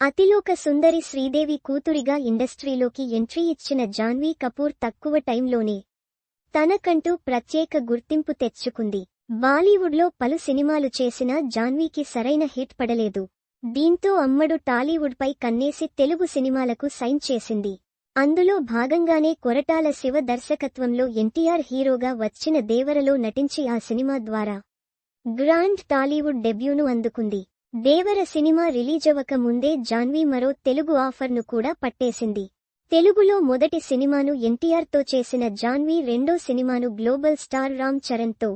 అతిలోక సుందరి శ్రీదేవి కూతురిగా ఇండస్ట్రీలోకి ఎంట్రీ ఇచ్చిన జాన్వీ కపూర్ తక్కువ టైంలోనే తనకంటూ ప్రత్యేక గుర్తింపు తెచ్చుకుంది. బాలీవుడ్లో పలు సినిమాలు చేసినా జాన్వీకి సరైన హిట్ పడలేదు. దీంతో అమ్మడు టాలీవుడ్పై కన్నేసి తెలుగు సినిమాలకు సైన్ చేసింది. అందులో భాగంగానే కొరటాల శివ దర్శకత్వంలో ఎన్టీఆర్ హీరోగా వచ్చిన దేవరలో నటించి ఆ సినిమా ద్వారా గ్రాండ్ టాలీవుడ్ డెబ్యూను అందుకుంది. దేవర సినిమా రిలీజవక ముందే జాన్వీ మరో తెలుగు ఆఫర్ను కూడా పట్టేసింది. తెలుగులో మొదటి సినిమాను ఎన్టీఆర్తో చేసిన జాన్వీ రెండో సినిమాను గ్లోబల్ స్టార్ రామ్ చరణ్తో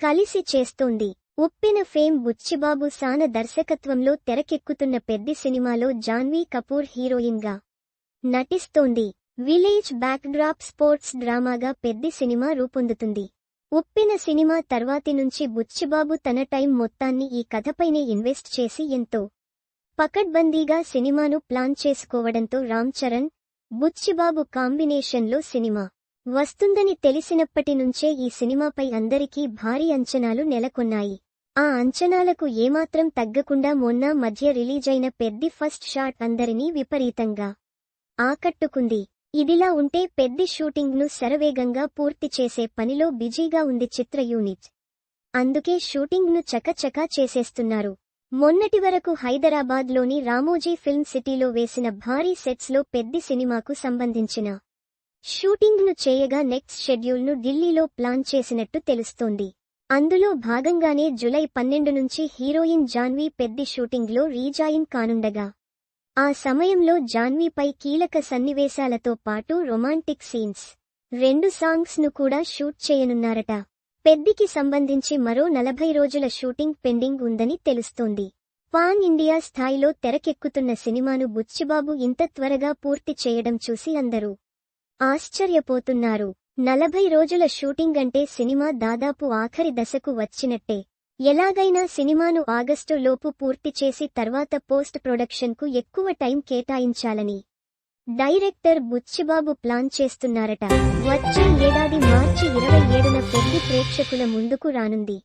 కలిసి చేస్తోంది. ఉప్పెన ఫేమ్ బుచ్చిబాబు సాన దర్శకత్వంలో తెరకెక్కుతున్న పెద్ది సినిమాలో జాన్వీ కపూర్ హీరోయిన్గా నటిస్తోంది. విలేజ్ బ్యాక్డ్రాప్ స్పోర్ట్స్ డ్రామాగా పెద్ది సినిమా రూపొందుతుంది. ఉప్పిన సినిమా తర్వాతి నుంచి బుచ్చిబాబు తన టైం మొత్తాన్ని ఈ కథపైనే ఇన్వెస్ట్ చేసి ఎంతో పకడ్బందీగా సినిమాను ప్లాన్ చేసుకోవడంతో రామ్ చరణ్ బుచ్చిబాబు కాంబినేషన్లో సినిమా వస్తుందని తెలిసినప్పటి నుంచే ఈ సినిమాపై అందరికీ భారీ అంచనాలు నెలకొన్నాయి. ఆ అంచనాలకు ఏమాత్రం తగ్గకుండా మొన్న మధ్య రిలీజైన పెద్ది ఫస్ట్ షాట్ అందరినీ విపరీతంగా ఆకట్టుకుంది. ఇదిలా ఉంటే పెద్ది షూటింగ్ను శరవేగంగా పూర్తి చేసే పనిలో బిజీగా ఉంది చిత్ర యూనిట్. అందుకే షూటింగ్ను చకచకా చేసేస్తున్నారు. మొన్నటి వరకు హైదరాబాద్లోని రామోజీ ఫిల్మ్ సిటీలో వేసిన భారీ సెట్స్లో పెద్ది సినిమాకు సంబంధించిన షూటింగ్ను చేయగా నెక్స్ట్ షెడ్యూల్ను ఢిల్లీలో ప్లాన్ చేసినట్టు తెలుస్తోంది. అందులో భాగంగానే జులై పన్నెండు నుంచి హీరోయిన్ జాన్వీ పెద్ది షూటింగ్లో రీజాయిన్ కానుండగా ఆ సమయంలో జాన్వీపై కీలక సన్నివేశాలతో పాటు రొమాంటిక్ సీన్స్ రెండు సాంగ్స్ను కూడా షూట్ చేయనున్నారట. పెద్దికి సంబంధించి మరో నలభై రోజుల షూటింగ్ పెండింగ్ ఉందని తెలుస్తోంది. పాన్ ఇండియా స్థాయిలో తెరకెక్కుతున్న సినిమాను బుచ్చిబాబు ఇంత త్వరగా పూర్తి చేయడం చూసి అందరూ ఆశ్చర్యపోతున్నారు. నలభై రోజుల షూటింగ్ అంటే సినిమా దాదాపు ఆఖరి దశకు వచ్చినట్టే. ఎలాగైనా సినిమాను ఆగస్టు లోపు పూర్తి చేసి తర్వాత పోస్ట్ ప్రొడక్షన్కు ఎక్కువ టైం కేటాయించాలని డైరెక్టర్ బుచ్చిబాబు ప్లాన్ చేస్తున్నారట. వచ్చే ఏడాది మార్చి ఇరవై ఏడున పెద్ది ప్రేక్షకుల ముందుకు రానుంది.